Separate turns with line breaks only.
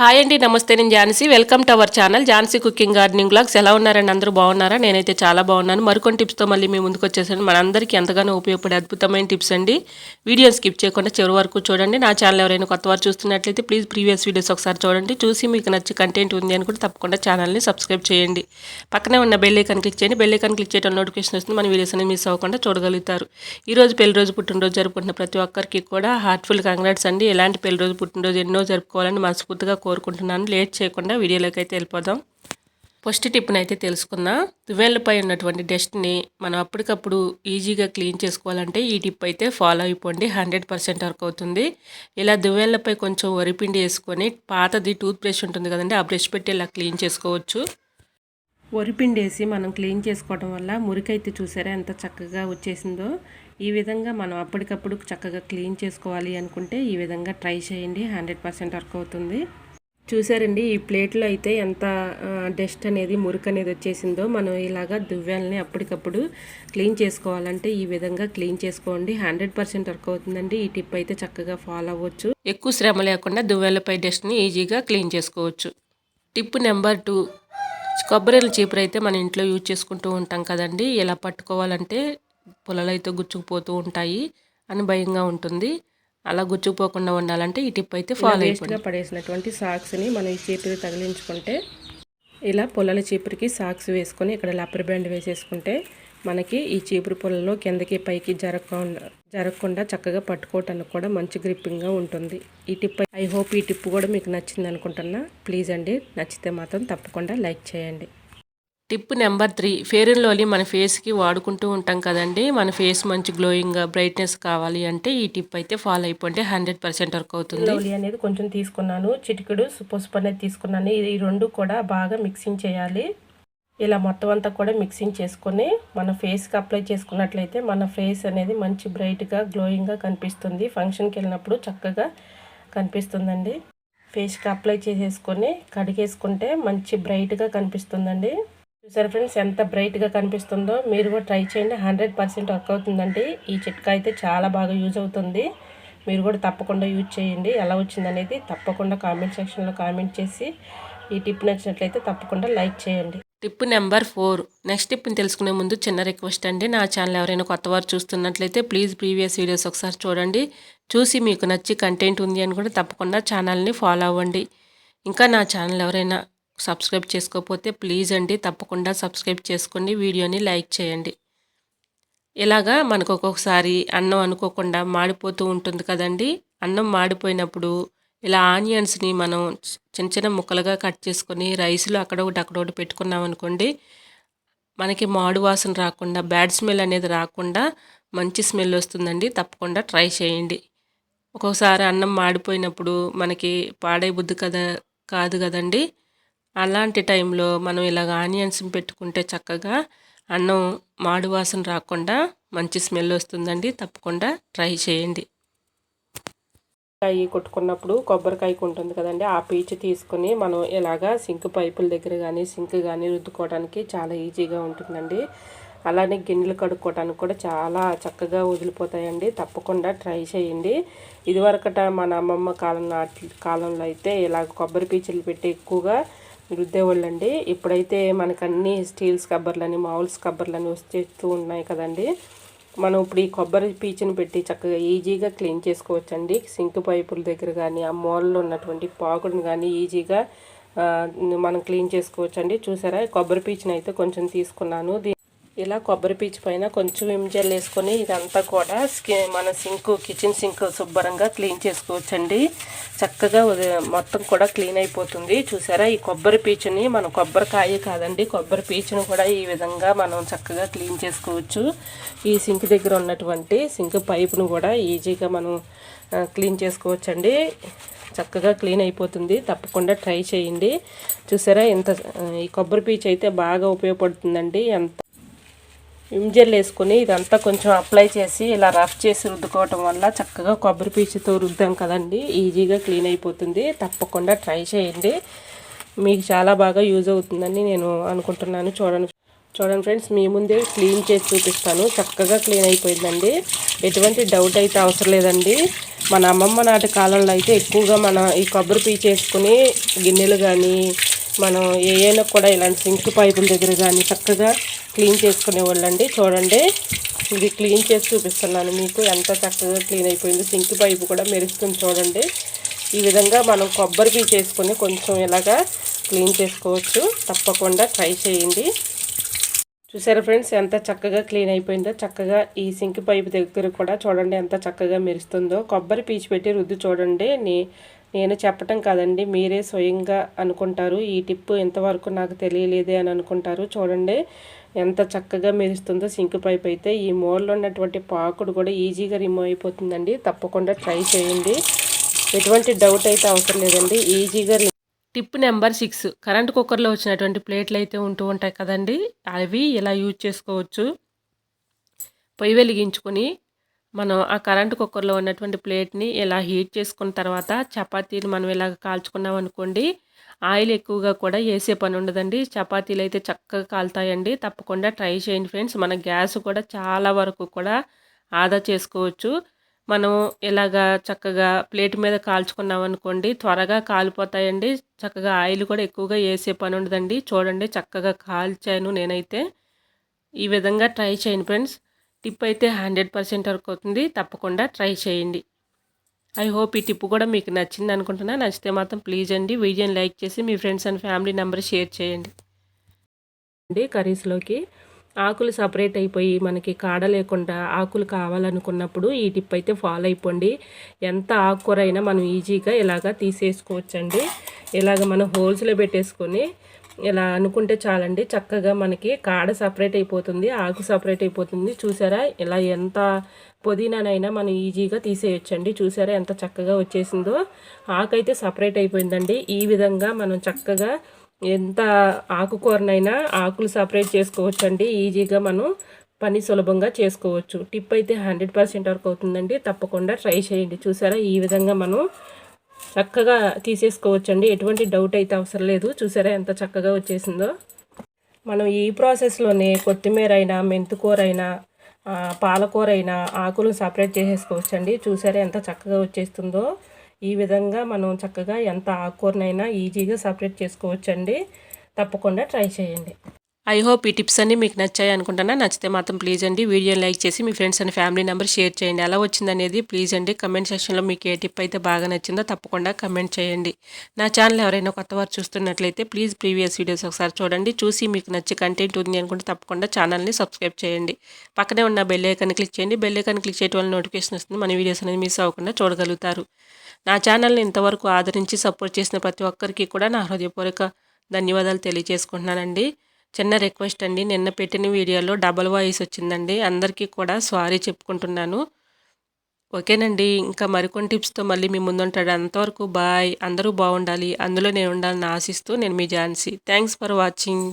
Hi అండి నమస్తే. నేను Jhansi. Welcome to our channel Jhansi cooking gardening blogs. ఎలా ఉన్నారండి? అందరూ బాగున్నారా? నేనైతే చాలా బాగున్నాను. మరికొన్ని టిప్స్తో మళ్ళీ మీ ముందుకు వచ్చేసాను. మనందరికీ ఎంతగానో ఉపయోగపడే అద్భుతమైన టిప్స్ అండి. వీడియోని స్కిప్ చేయకుండా చివరి వరకు చూడండి. నా ఛానల్ ఎవరైనా కొత్త వారు చూస్తున్నట్లయితే ప్లీజ్ ప్రీవియస్ వీడియోస్ ఒకసారి చూడండి. చూసి మీకు నచ్చి కంటెంట్ ఉంది అని కూడా తప్పకుండా ఛానల్ని సబ్స్క్రైబ్ చేయండి. పక్కనే ఉన్న బెల్ ఐకాన్ క్లిక్ చేయండి. బెల్ ఐకాన్ క్లిక్ చేయడం నోటిఫికేషన్ వస్తుంది. మన వీడియోస్ అనేది మిస్ అవ్వకుండా చూడగలుగుతారు. ఈ రోజు పెళ్ళి రోజు పుట్టినరోజు జరుపుకుంటున్న ప్రతి ఒక్కరికి కూడా హార్ట్ఫుల్ కంగ్రాట్స్ అండి. ఎలాంటి పెళ్ళి రోజు పుట్టినరోజు ఎన్నో జరుపుకోవాలని మనస్ఫూర్తిగా కోరుకుంటున్నాను. లేట్ చేయకుండా వీడియోలోకి అయితే వెళ్ళిపోదాం. ఫస్ట్ టిప్ని అయితే తెలుసుకుందాం. దువ్వెళ్ళపై ఉన్నటువంటి డస్ట్ని మనం అప్పటికప్పుడు ఈజీగా క్లీన్ చేసుకోవాలంటే ఈ టిప్ అయితే ఫాలో అయిపోండి. హండ్రెడ్ పర్సెంట్ వర్క్ అవుతుంది. ఇలా దువ్వెళ్ళపై కొంచెం వరిపిండి వేసుకొని పాతది టూత్ బ్రష్ ఉంటుంది కదండి ఆ బ్రష్ పెట్టి ఇలా క్లీన్ చేసుకోవచ్చు. వరిపిండి వేసి మనం క్లీన్ చేసుకోవడం వల్ల మురికైతే చూసారా ఎంత చక్కగా వచ్చేసిందో. ఈ విధంగా మనం అప్పటికప్పుడు చక్కగా క్లీన్ చేసుకోవాలి అనుకుంటే ఈ విధంగా ట్రై చేయండి. హండ్రెడ్ పర్సెంట్ వర్క్ అవుతుంది. చూసారండి ఈ ప్లేట్లో అయితే ఎంత డస్ట్ అనేది మురికి అనేది వచ్చేసిందో. మనం ఇలాగా దువ్వెల్ని అప్పటికప్పుడు క్లీన్ చేసుకోవాలంటే ఈ విధంగా క్లీన్ చేసుకోండి. హండ్రెడ్ పర్సెంట్ వర్క్ అవుతుందండి. ఈ టిప్ అయితే చక్కగా ఫాలో అవ్వచ్చు. ఎక్కువ శ్రమ లేకుండా దువ్వెలపై డస్ట్ని ఈజీగా క్లీన్ చేసుకోవచ్చు. టిప్ నెంబర్ టూ కొబ్బరిల చీపురు అయితే మన ఇంట్లో యూజ్ చేసుకుంటూ ఉంటాం కదండి. ఇలా పట్టుకోవాలంటే పొలలైతే గుచ్చుకుపోతూ ఉంటాయి అని భయంగా ఉంటుంది. అలా గుచ్చుకుపోకుండా ఉండాలంటే ఈ టిప్ అయితే ఫాలో వేస్ట్గా పడేసినటువంటి సాక్స్ని మనం ఈ చీపురు తగిలించుకుంటే ఇలా పొలాల చీపురికి సాక్స్ వేసుకొని ఇక్కడ లబ్బర్ బ్యాండ్ వేసేసుకుంటే మనకి ఈ చీపురు పొలలో కిందకి పైకి జరగకుండా జరగకుండా చక్కగా పట్టుకోవటానికి కూడా మంచి గ్రిప్పింగ్గా ఉంటుంది. ఈ టిప్ ఐ హోప్ ఈ టిప్ కూడా మీకు నచ్చింది అనుకుంటున్నా ప్లీజ్ అండి నచ్చితే మాత్రం తప్పకుండా లైక్ చేయండి. Tip number three. Fair and lovely మన ఫేస్కి వాడుకుంటూ ఉంటాం కదండి. మన ఫేస్ మంచి గ్లోయింగ్గా బ్రైట్నెస్ కావాలి అంటే ఈ టిప్ అయితే ఫాలో అయిపోతే హండ్రెడ్ పర్సెంట్ వర్క్ అవుతుంది. లోలీ అనేది కొంచెం తీసుకున్నాను. చిటికెడు పసుపు అనేది తీసుకున్నాను. ఈ రెండు కూడా బాగా మిక్సింగ్ చేయాలి. ఇలా మొత్తం అంతా కూడా మిక్సింగ్ చేసుకొని మన ఫేస్కి అప్లై చేసుకున్నట్లయితే మన ఫేస్ అనేది మంచి బ్రైట్గా గ్లోయింగ్గా కనిపిస్తుంది. ఫంక్షన్కి వెళ్ళినప్పుడు చక్కగా కనిపిస్తుందండి. ఫేస్కి అప్లై చేసేసుకొని కడిగేసుకుంటే మంచి బ్రైట్గా కనిపిస్తుందండి. చూసారు ఫ్రెండ్స్ ఎంత బ్రైట్గా కనిపిస్తుందో? మీరు కూడా ట్రై చేయండి. హండ్రెడ్ పర్సెంట్ వర్క్ అవుతుందండి. ఈ చిట్కా అయితే చాలా బాగా యూజ్ అవుతుంది. మీరు కూడా తప్పకుండా యూజ్ చేయండి. ఎలా వచ్చిందనేది తప్పకుండా కామెంట్ సెక్షన్లో కామెంట్ చేసి ఈ టిప్ నచ్చినట్లయితే తప్పకుండా లైక్ చేయండి. Tip number four. నెక్స్ట్ టిప్ని తెలుసుకునే ముందు చిన్న రిక్వెస్ట్ అండి. నా ఛానల్ ఎవరైనా కొత్త వారు చూస్తున్నట్లయితే ప్లీజ్ ప్రీవియస్ వీడియోస్ ఒకసారి చూడండి. చూసి మీకు నచ్చి కంటెంట్ ఉంది అని కూడా తప్పకుండా ఛానల్ని ఫాలో అవ్వండి. ఇంకా నా ఛానల్ ఎవరైనా సబ్స్క్రైబ్ చేసుకోకపోతే ప్లీజ్ అండి తప్పకుండా సబ్స్క్రైబ్ చేసుకోండి వీడియోని లైక్ చేయండి. ఇలాగా మనకు ఒక్కొక్కసారి అన్నం అనుకోకుండా మాడిపోతూ ఉంటుంది కదండి. అన్నం మాడిపోయినప్పుడు ఇలా ఆనియన్స్ని మనం చిన్న చిన్న ముక్కలుగా కట్ చేసుకొని రైస్లో అక్కడ ఒకటి అక్కడ ఒకటి పెట్టుకున్నాం అనుకోండి మనకి మాడు వాసన రాకుండా బ్యాడ్ స్మెల్ అనేది రాకుండా మంచి స్మెల్ వస్తుందండి. తప్పకుండా ట్రై చేయండి. ఒక్కొక్కసారి అన్నం మాడిపోయినప్పుడు మనకి పాడే బుద్ధి కదా కాదు కదండి. అలాంటి టైంలో మనం ఇలాగ ఆనియన్స్ పెట్టుకుంటే చక్కగా అన్నం మాడు వాసన రాకుండా మంచి స్మెల్ వస్తుందండి. తప్పకుండా ట్రై చేయండి. కాయ కొట్టుకున్నప్పుడు కొబ్బరికాయ ఉంటుంది కదండి. ఆ పీచు తీసుకొని మనం ఇలాగా సింక్ పైపుల దగ్గర కానీ సింక్ కానీ రుద్దుకోవడానికి చాలా ఈజీగా ఉంటుందండి. అలానే గిన్నెలు కడుక్కోవడానికి కూడా చాలా చక్కగా వదిలిపోతాయండి. తప్పకుండా ట్రై చేయండి. ఇదివరకట మన అమ్మమ్మ కాలం నాటి కాలంలో అయితే ఇలాగ కొబ్బరి పీచులు పెట్టి ఎక్కువగా రుద్దేవాళ్ళండి. ఇప్పుడైతే మనకు అన్ని స్టీల్స్ కబ్బర్లని మామూలు కబ్బర్లని వచ్చేస్తూ ఉన్నాయి కదండి. మనం ఇప్పుడు ఈ కొబ్బరి పీచుని పెట్టి చక్కగా ఈజీగా క్లీన్ చేసుకోవచ్చండి. సింక్ పైపుల దగ్గర కానీ ఆ మూలలో ఉన్నటువంటి పాకుడుని కానీ ఈజీగా మనం క్లీన్ చేసుకోవచ్చండి. చూసారా? కొబ్బరి పీచుని అయితే కొంచెం తీసుకున్నాను. ఇలా కొబ్బరి పీచు పైన కొంచెం విమ్జల్ వేసుకొని ఇదంతా కూడా స్కిన్ మన సింక్ కిచెన్ సింక్ శుభ్రంగా క్లీన్ చేసుకోవచ్చండి. చక్కగా మొత్తం కూడా క్లీన్ అయిపోతుంది. చూసారా? ఈ కొబ్బరి పీచుని మనం కొబ్బరికాయ కాదండి. కొబ్బరి పీచుని కూడా ఈ విధంగా మనం చక్కగా క్లీన్ చేసుకోవచ్చు. ఈ సింక్ దగ్గర ఉన్నటువంటి సింక్ పైపును కూడా ఈజీగా మనం క్లీన్ చేసుకోవచ్చండి. చక్కగా క్లీన్ అయిపోతుంది. తప్పకుండా ట్రై చేయండి. చూసారా? ఇంత ఈ కొబ్బరి పీచు అయితే బాగా ఉపయోగపడుతుందండి. ఎంత విమ్జెల్ వేసుకొని ఇదంతా కొంచెం అప్లై చేసి ఇలా రఫ్ చేసి రుద్దుకోవటం వల్ల చక్కగా కొబ్బరి పీచుతో రుద్దాం కదండి. ఈజీగా క్లీన్ అయిపోతుంది. తప్పకుండా ట్రై చేయండి. మీకు చాలా బాగా యూజ్ అవుతుందని నేను అనుకుంటున్నాను. చూడండి చూడండి ఫ్రెండ్స్ మీ ముందే క్లీన్ చేసి చూపిస్తాను. చక్కగా క్లీన్ అయిపోయిందండి. ఎటువంటి డౌట్ అయితే అవసరం లేదండి. మన అమ్మమ్మ నాటి కాలంలో అయితే ఎక్కువగా మన ఈ కొబ్బరి పీచు వేసుకుని గిన్నెలు కానీ మనం ఏమైనా కూడా ఇలాంటి సింక్ పైపుల దగ్గర కానీ చక్కగా క్లీన్ చేసుకునేవాళ్ళండి చూడండి. ఇది క్లీన్ చేసి చూపిస్తున్నాను మీకు. ఎంత చక్కగా క్లీన్ అయిపోయింది సింక్ పైపు కూడా మెరుస్తుంది చూడండి. ఈ విధంగా మనం కొబ్బరి పీ చేసుకొని కొంచెం ఇలాగా క్లీన్ చేసుకోవచ్చు. తప్పకుండా ట్రై చేయండి. చూసారా ఫ్రెండ్స్? ఎంత చక్కగా క్లీన్ అయిపోయిందో. చక్కగా ఈ సింక్ పైపు దగ్గర కూడా చూడండి ఎంత చక్కగా మెరుస్తుందో. కొబ్బరి పీచు పెట్టి రుద్దు చూడండి. నీ నేను చెప్పటం కాదండి. మీరే స్వయంగా అనుకుంటారు. ఈ టిప్ ఎంతవరకు నాకు తెలియలేదే అని అనుకుంటారు. చూడండి ఎంత చక్కగా మెరుస్తుందో సింక్ పైప్ అయితే. ఈ మోడ్లో ఉన్నటువంటి పాకుడు కూడా ఈజీగా రిమూవ్ అయిపోతుందండి. తప్పకుండా ట్రై చేయండి. ఎటువంటి డౌట్ అయితే అవసరం లేదండి. ఈజీగా టిప్ నెంబర్ సిక్స్. కరెంట్ కుక్కర్లో వచ్చినటువంటి ప్లేట్లు అయితే ఉంటూ ఉంటాయి కదండి. అవి ఇలా యూజ్ చేసుకోవచ్చు? పొయ్యి వెలిగించుకొని మనం ఆ కరెంట్ కుక్కర్లో ఉన్నటువంటి ప్లేట్ని ఇలా హీట్ చేసుకున్న తర్వాత చపాతీలు మనం ఇలాగ కాల్చుకున్నాం అనుకోండి ఆయిల్ ఎక్కువగా కూడా వేసే పని ఉండదండి. చపాతీలు అయితే చక్కగా కాలుతాయండి. తప్పకుండా ట్రై చేయండి ఫ్రెండ్స్. మన గ్యాస్ కూడా చాలా వరకు కూడా ఆదా చేసుకోవచ్చు. మనం ఇలాగా చక్కగా ప్లేట్ మీద కాల్చుకున్నాం అనుకోండి త్వరగా కాలిపోతాయండి. చక్కగా ఆయిల్ కూడా ఎక్కువగా వేసే పని ఉండదండి. చూడండి చక్కగా కాల్చాను నేనైతే. ఈ విధంగా ట్రై చేయండి ఫ్రెండ్స్. టిప్ అయితే హండ్రెడ్ పర్సెంట్ వరకు అవుతుంది. తప్పకుండా ట్రై చేయండి. ఐ హోప్ ఈ టిప్ కూడా మీకు నచ్చింది అనుకుంటున్నా. నచ్చితే మాత్రం ప్లీజ్ అండి. వీడియోని లైక్ చేసి మీ friends and family number share చేయండి. అండి కర్రీస్లోకి ఆకులు సపరేట్ అయిపోయి మనకి కాడ లేకుండా ఆకులు కావాలనుకున్నప్పుడు ఈ టిప్ అయితే ఫాలో అయిపోండి. ఎంత ఆకుకూర అయినా మనం ఈజీగా ఇలాగా తీసేసుకోవచ్చండి. ఇలాగ మనం హోల్స్లో పెట్టేసుకొని ఇలా అనుకుంటే చాలండి. చక్కగా మనకి కాడ సపరేట్ అయిపోతుంది ఆకు సపరేట్ అయిపోతుంది. చూసారా? ఇలా ఎంత పుదీనానైనా మనం ఈజీగా తీసేయొచ్చండి. చూసారా? ఎంత చక్కగా వచ్చేసిందో. ఆకు అయితే సపరేట్ అయిపోయిందండి. ఈ విధంగా మనం చక్కగా ఎంత ఆకుకూరనైనా ఆకులు సపరేట్ చేసుకోవచ్చు అండి ఈజీగా మనం పని సులభంగా చేసుకోవచ్చు. టిప్ అయితే హండ్రెడ్ పర్సెంట్ వరకు అవుతుందండి. తప్పకుండా ట్రై చేయండి. చూసారా? ఈ విధంగా మనం చక్కగా తీసేసుకోవచ్చండి. ఎటువంటి డౌట్ అయితే అవసరం లేదు. చూసారా ఎంత చక్కగా వచ్చేసిందో? మనం ఈ ప్రాసెస్లోనే కొత్తిమీర అయినా మెంతుకూర అయినా పాలకూర అయినా ఆకులు సపరేట్ చేసేసుకోవచ్చండి. చూసారా ఎంత చక్కగా వచ్చేస్తుందో? ఈ విధంగా మనం చక్కగా ఎంత ఆకుకూరనైనా ఈజీగా సపరేట్ చేసుకోవచ్చండి. తప్పకుండా ట్రై చేయండి. ఐ హోప్ ఈ టిప్స్ అన్ని మీకు నచ్చాయి అనుకుంటున్నా. నచ్చితే మాత్రం ప్లీజ్ అండి వీడియోని లైక్ చేసి మీ friends and family number share చేయండి. ఎలా వచ్చిందనేది ప్లీజ్ అండి కమెంట్ సెక్షన్లో మీకు ఏ టిప్ అయితే బాగా నచ్చిందో తప్పకుండా కమెంట్ చేయండి. నా ఛానల్ ఎవరైనా కొత్త వారు చూస్తున్నట్లయితే ప్లీజ్ ప్రీవియస్ వీడియోస్ ఒకసారి చూడండి. చూసి మీకు నచ్చే కంటెంట్ ఉంది అనుకుంటే తప్పకుండా ఛానల్ని సబ్స్క్రైబ్ చేయండి. పక్కనే ఉన్న బెల్ ఐకాన్ క్లిక్ చేయండి. బెల్ ఐకాన్ క్లిక్ చేయడం వల్ల నోటిఫికేషన్ వస్తుంది. మన వీడియోస్ అనేది మిస్ అవ్వకుండా చూడగలుగుతారు. నా ఛానల్ని ఇంతవరకు ఆదరించి సపోర్ట్ చేసిన ప్రతి ఒక్కరికి కూడా నా హృదయపూర్వక ధన్యవాదాలు తెలియజేసుకుంటున్నానండి. చిన్న రిక్వెస్ట్ అండి. నిన్న పెట్టిన వీడియోలో డబల్ వాయిస్ వచ్చిందండి. అందరికీ కూడా సారీ చెప్పుకుంటున్నాను. ఓకేనండి. ఇంకా మరికొన్ని టిప్స్తో మళ్ళీ మీ ముందుంటాడు. అంతవరకు బాయ్. అందరూ బాగుండాలి. అందులో నేను ఉండాలని ఆశిస్తూ నేను మీ ఝాన్సీ. Thanks for watching.